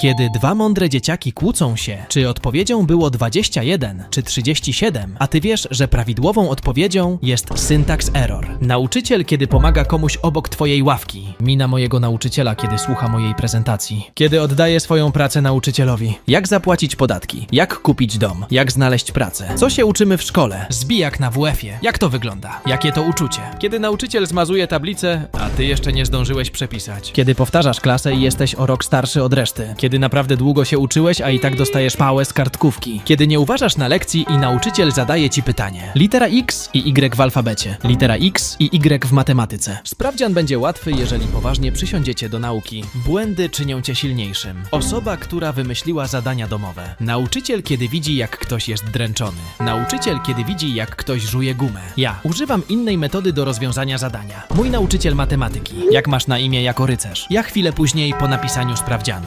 Kiedy dwa mądre dzieciaki kłócą się, czy odpowiedzią było 21 czy 37, a ty wiesz, że prawidłową odpowiedzią jest syntax error. Nauczyciel, kiedy pomaga komuś obok twojej ławki. Mina mojego nauczyciela, kiedy słucha mojej prezentacji. Kiedy oddaje swoją pracę nauczycielowi. Jak zapłacić podatki? Jak kupić dom? Jak znaleźć pracę? Co się uczymy w szkole? Zbijak na WF-ie. Jak to wygląda? Jakie to uczucie? Kiedy nauczyciel zmazuje tablicę, a ty jeszcze nie zdążyłeś przepisać. Kiedy powtarzasz klasę i jesteś o rok starszy od reszty. Kiedy naprawdę długo się uczyłeś, a i tak dostajesz pałę z kartkówki. Kiedy nie uważasz na lekcji i nauczyciel zadaje ci pytanie. Litera X i Y w alfabecie. Litera X i Y w matematyce. Sprawdzian będzie łatwy, jeżeli poważnie przysiądziecie do nauki. Błędy czynią cię silniejszym. Osoba, która wymyśliła zadania domowe. Nauczyciel, kiedy widzi, jak ktoś jest dręczony. Nauczyciel, kiedy widzi, jak ktoś żuje gumę. Ja używam innej metody do rozwiązania zadania. Mój nauczyciel matematyki. Jak masz na imię jako rycerz? Ja chwilę później po napisaniu sprawdzianu.